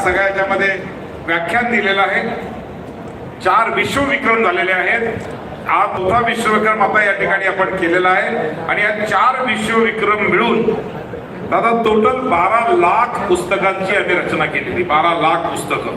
सगळ्या याच्यामध्ये व्याख्यान दिलेलं आहे. चार विश्वविक्रम झालेले आहेत. हा चौथा विश्वविक्रम आता या ठिकाणी आपण केलेला आहे. आणि या चार विश्वविक्रम मिळून दादा टोटल बारा लाख पुस्तकांची आम्ही रचना केलेली. बारा लाख पुस्तकं.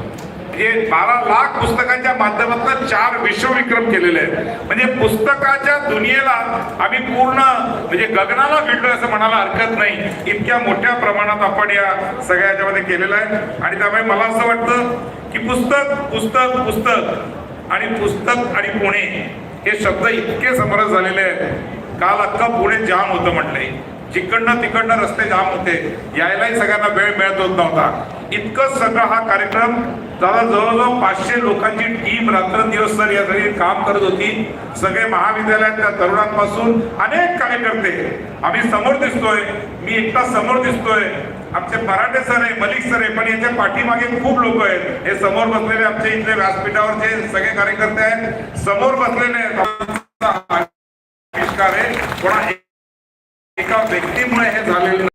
हे बारा लाख पुस्तकांच्या माध्यमातून चार विश्वविक्रम केलेले आहेत. म्हणजे पुस्तकाच्या दुनियेला आम्ही पूर्ण म्हणजे गगनाला भिडलो असं म्हणायला हरकत नाही. इतक्या मोठ्या प्रमाणात आपण या सगळ्या याच्यामध्ये केलेलं आहे. आणि त्यामुळे मला असं वाटतं की पुस्तक पुस्तक पुस्तक आणि पुस्तक आणि पुणे हे शब्द इतके समरस झालेले आहेत. काल अख्खा पुणे जाम होतं म्हटलंय. जिकडनं तिकडनं रस्ते जाम होते. यायलाही सगळ्यांना वेळ मिळत होत नव्हता. इतकं सगळं हा कार्यक्रम. त्याला जवळजवळ पाचशे लोकांची टीम रात्रंदिवस सर या काम करत होती. सगळे महाविद्यालयातल्या तरुणांपासून अनेक कार्यकर्ते. आम्ही समोर दिसतोय. मी एकटा समोर दिसतोय. आमचे मराठे सर आहे मलिक सर आहे पण याच्या पाठीमागे खूप लोक आहेत. हे समोर बसलेले आमचे इथले व्यासपीठावरचे सगळे कार्यकर्ते आहेत. समोर बसलेले आहेत. कोणा एका व्यक्तीमुळे हे झालेलं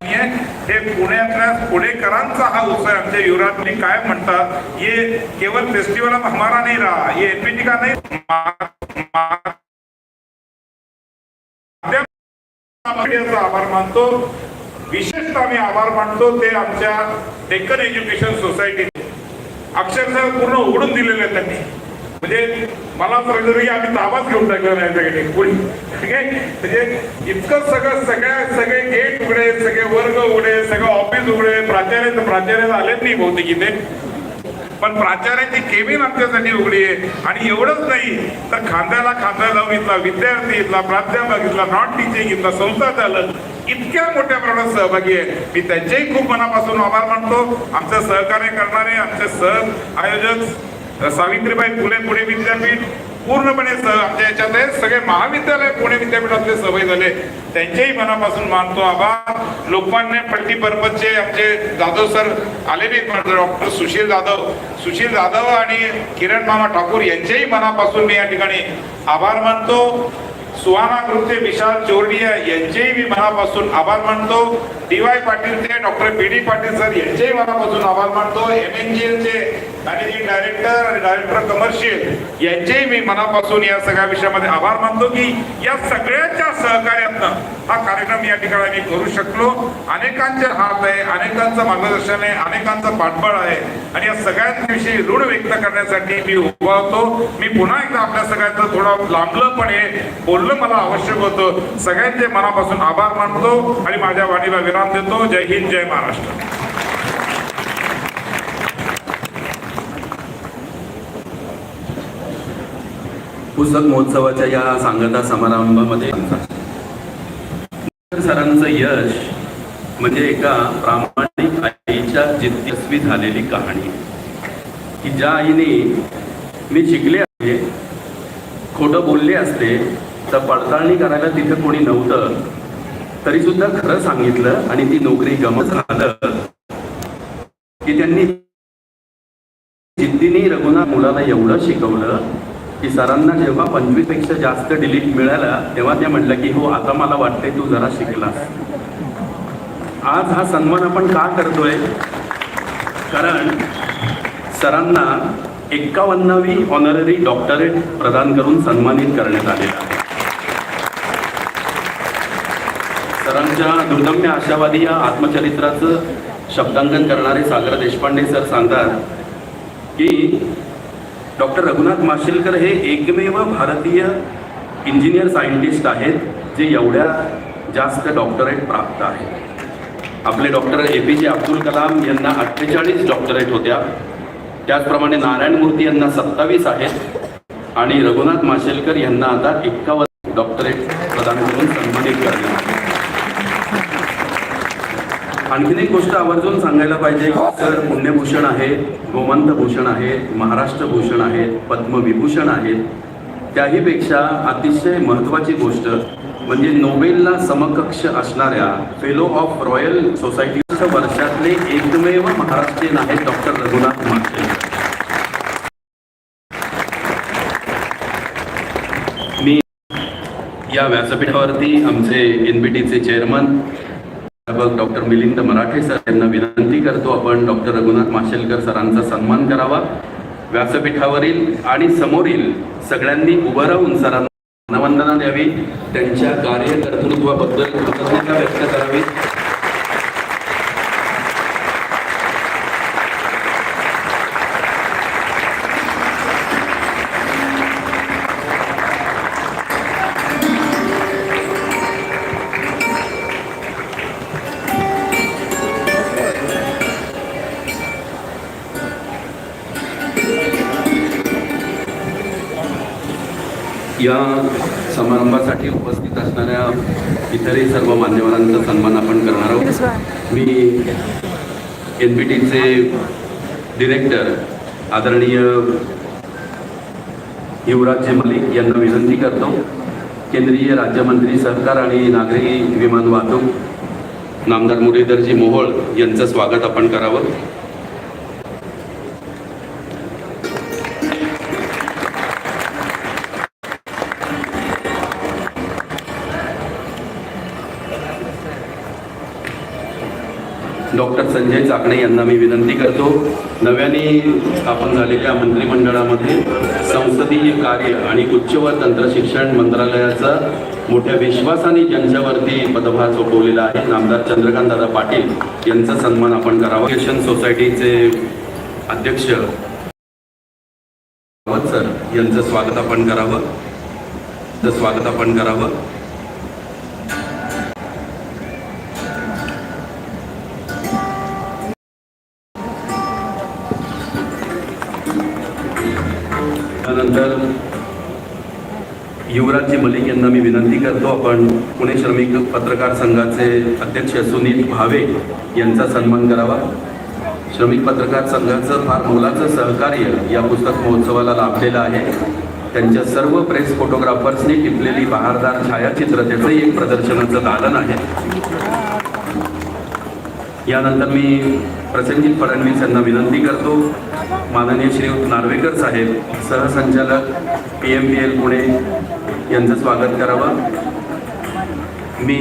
पुण्यातल्या पुणेकरांचा हा उत्सव आमच्या युवराजनी काय म्हणतात ये केवळ फेस्टिवल ऑफ हमारा नाही राहा ये एनपीटी का नाही? आभार मानतो. विशेषतः मी आभार मानतो ते आमच्या डेक्कन एज्युकेशन सोसायटी अक्षरशः पूर्ण उघडून दिलेले त्यांनी. म्हणजे मला असं वाटलं की आम्ही ताबाच घेऊन टाकला नाही त्याकडे कोणी? ठीक आहे? म्हणजे इतकं सगळं सगळ्या सगळे गेट उघडे सगळे वर्ग उघडे सगळं ऑफिस उघडे. प्राचार्य तर प्राचार्य आलेच नाही बहुतेक इथे. पण प्राचार्याची केबिन आमच्यासाठी उघडी आहे. आणि एवढंच नाही तर खांद्याला खांदा लावून इथला विद्यार्थी इथला प्राध्यापक इथला नॉन टीचिंग इथला संस्था चालक इतक्या मोठ्या प्रमाणात सहभागी आहे. मी त्यांचेही खूप मनापासून आभार मानतो. आमचं सहकार्य करणारे आमचे सह आयोजक सावित्रीबाई फुले पुणे विद्यापीठ. पूर्णपणे आमच्या याच्यात आहे. सगळे महाविद्यालय पुणे विद्यापीठातले सहभागी झाले. त्यांच्याही मनापासून मानतो आभार. लोकमान्य पट्टी मल्टीपर्पजचे आमचे जाधव सर आलेले डॉक्टर सुशील जाधव. सुशील जाधव आणि किरण मामा ठाकूर यांच्याही मनापासून मी या ठिकाणी आभार मानतो. सुहाना कृत्य विशाल चोरडिया यांचेही मी मनापासून आभार मानतो. D Y पाटीलचे doctor B D Patil sir यांचेही मनापासून आभार मानतो. एम एन जी एलचे मॅनेजिंग डायरेक्टर आणि डायरेक्टर कमर्शियल यांचेही मी मनापासून या सगळ्या विषयामध्ये आभार मानतो की या सगळ्यांच्या सहकार्यातनं हा कार्यक्रम या ठिकाणी आम्ही करू शकलो. अनेकांचे हात आहे अनेकांचं मार्गदर्शन आहे अनेकांचं पाठबळ आहे. आणि या सगळ्यांविषयी ऋण व्यक्त करण्यासाठी मी उभा होतो. मी पुन्हा एकदा आपल्या सगळ्यांचं थोडं लांबलं पण हे बोलणं मला आवश्यक होतं. सगळ्यांचे मनापासून आभार मानतो आणि माझ्या वाणीला विराम देतो. जय हिंद जय महाराष्ट्र. पुस्तक महोत्सवाच्या या सांगता समारंभामध्ये सरांचं यश म्हणजे एका प्रामाणिक आईच्या जिद्दस्वी झालेली कहाणी. की ज्या आईने मी शिकले आहे खोटं बोलले असते तर पडताळणी करायला तिथे कोणी नव्हतं तरी सुद्धा खरं सांगितलं आणि ती नोकरी गमत झालं. की त्यांनी जिद्दीने रघुनाथ मुलाला एवढं शिकवलं की सरांना जेव्हा पंचवीसपेक्षा जास्त डिलीट मिळाला तेव्हा त्या म्हटलं की हो आता मला वाटतंय तू जरा शिकलास. आज हा सन्मान आपण का करतोय? कारण सरांना एक्कावन्नावी ऑनररी डॉक्टरेट प्रदान करून सन्मानित करण्यात आलेला आहे. सरांच्या दुर्दम्य आशावादी या आत्मचरित्राचं शब्दांकन करणारे सागर देशपांडे सर सांगतात की डॉक्टर रघुनाथ माशेलकर हे एकमेव भारतीय इंजिनियर सायंटिस्ट आहेत जे एवढ्या जास्त डॉक्टरेट प्राप्त आहेत आपले डॉक्टर ए पी जे अब्दुल कलाम यांना अठ्ठेचाळीस डॉक्टरेट होत्या त्याचप्रमाणे नारायण मूर्ती यांना सत्तावीस आहेत आणि रघुनाथ माशेलकर यांना आता एक्कावन्न डॉक्टरेट प्रदान करून सन्मानित करण्यात आले. आणखीन एक गोष्ट आवर्जून सांगायला पाहिजे. की सर पुण्यभूषण आहेत गोमंत भूषण आहेत महाराष्ट्र भूषण आहेत पद्मविभूषण आहेत त्याहीपेक्षा अतिशय महत्त्वाची गोष्ट म्हणजे नोबेलला समकक्ष असणाऱ्या फेलो ऑफ रॉयल सोसायटीच्या वर्षातले एकमेव महाराष्ट्रीयन आहेत डॉक्टर रघुनाथ माशेलकर मी या व्यासपीठावरती आमचे एन बी टीचे chairman doctor Milind Marathe sir यांना विनंती करतो आपण डॉक्टर रघुनाथ माशेलकर सरांचा सन्मान करावा. व्यासपीठावरील आणि समोरील सगळ्यांनी उभं राहून सरांना मानवंदना द्यावी. त्यांच्या कार्यकर्तृत्वाबद्दल कृतज्ञता व्यक्त करावी. या समारंभासाठी उपस्थित असणाऱ्या इतरही सर्व मान्यवरांचा सन्मान आपण करणार आहोत. मी एन पी टीचे डिरेक्टर आदरणीय युवराजजी मलिक यांना विनंती करतो. केंद्रीय राज्यमंत्री सहकार आणि नागरी विमान वाहतूक नामदार मुरलीधरजी मोहोळ यांचं स्वागत आपण करावं. डॉक्टर संजय चाकणे यांना मी विनंती करतो नव्याने स्थापन झालेल्या मंत्रिमंडळामध्ये संसदीय कार्य आणि उच्च व तंत्रशिक्षण मंत्रालयाचा मोठ्या विश्वासाने ज्यांच्यावरती पदभार सोपवलेला आहे नामदार चंद्रकांत दादा पाटील यांचा सन्मान आपण करावा. एज्युकेशन सोसायटीचे अध्यक्ष सर यांचं स्वागत आपण करावं. स्वागत आपण करावं. त्यानंतर युवराजजी मलिक यांना मी विनंती करतो आपण पुणे श्रमिक पत्रकार संघाचे अध्यक्ष सुनील भावे यांचा सन्मान करावा. श्रमिक पत्रकार संघाचं फार मोलाचं सहकार्य या पुस्तक महोत्सवाला लाभलेलं आहे. त्यांच्या सर्व प्रेस फोटोग्राफर्सनी टिपलेली बहारदार छायाचित्र त्याचंही एक प्रदर्शनाचं दालन आहे. यानंतर मी प्रसंजित फडणवीस यांना विनंती करतो माननीय श्रीयुत नार्वेकर साहेब सहसंचालक P M P L Pune यांचं स्वागत करावं. मी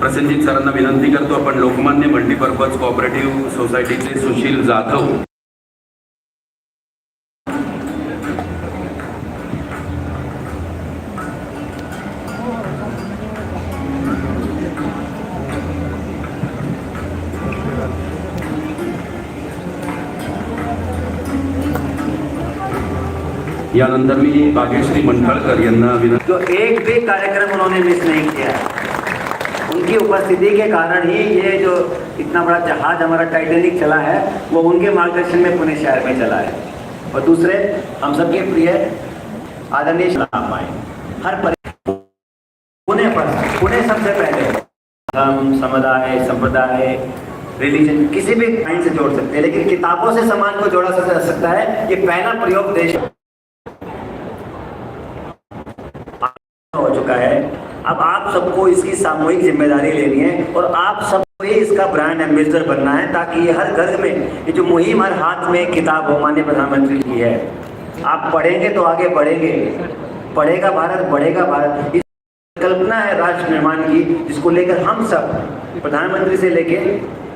प्रसेनजित सरांना विनंती करतो आपण लोकमान्य मल्टीपर्पज कोऑपरेटिव्ह सोसायटीचे सुशील जाधव यानंतर मी भाग्यश्री मंठाळकर यांना विनंती जो एक भी कार्यक्रम उन्होंने मिस नहीं किया उनकी उपस्थिति के कारण ही ये जो इतना बड़ा जहाज़ हमारा टाइटेनिक चला है, वो उनके मार्गदर्शन में पुणे शहर में चला है। और दूसरे, हम सबके प्रिय आदरणीय नाम आए हर पुणे पर, पुणे सबसे पहले। धर्म, समुदाय, संप्रदाय रिलीजन किसी भी काइंड से जोड़ सकते हैं, लेकिन किताबों से समाज को जोड़ा जा सकता है, ये पहला प्रयोग देश हो चुका है अब आप सबको इसकी सामूहिक ज़िम्मेदारी लेनी है और आप सबको ही इसका ब्रांड एम्बेसडर बनना है ताकि ये हर घर में, ये जो मुहिम हर हाथ में किताब हो, माननीय प्रधानमंत्री की है। आप पढ़ेंगे तो आगे बढ़ेंगे। पढ़ेगा भारत, बढ़ेगा भारत। इस कल्पना है राष्ट्र निर्माण की, जिसको लेकर हम सब, प्रधानमंत्री से लेके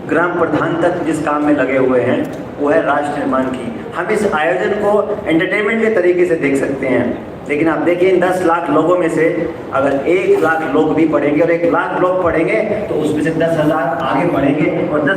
ग्राम प्रधान तक जिस काम में लगे हुए हैं, वो है राष्ट्र निर्माण की। हम इस आयोजन को एंटरटेनमेंट के तरीके से देख सकते हैं। लेकिन आप देखिए इन दस लाख लोगों में से अगर एक लाख लोग भी पढ़ेंगे और एक लाख लोग पढ़ेंगे तो उसमें से दस हजार आगे बढ़ेंगे और दस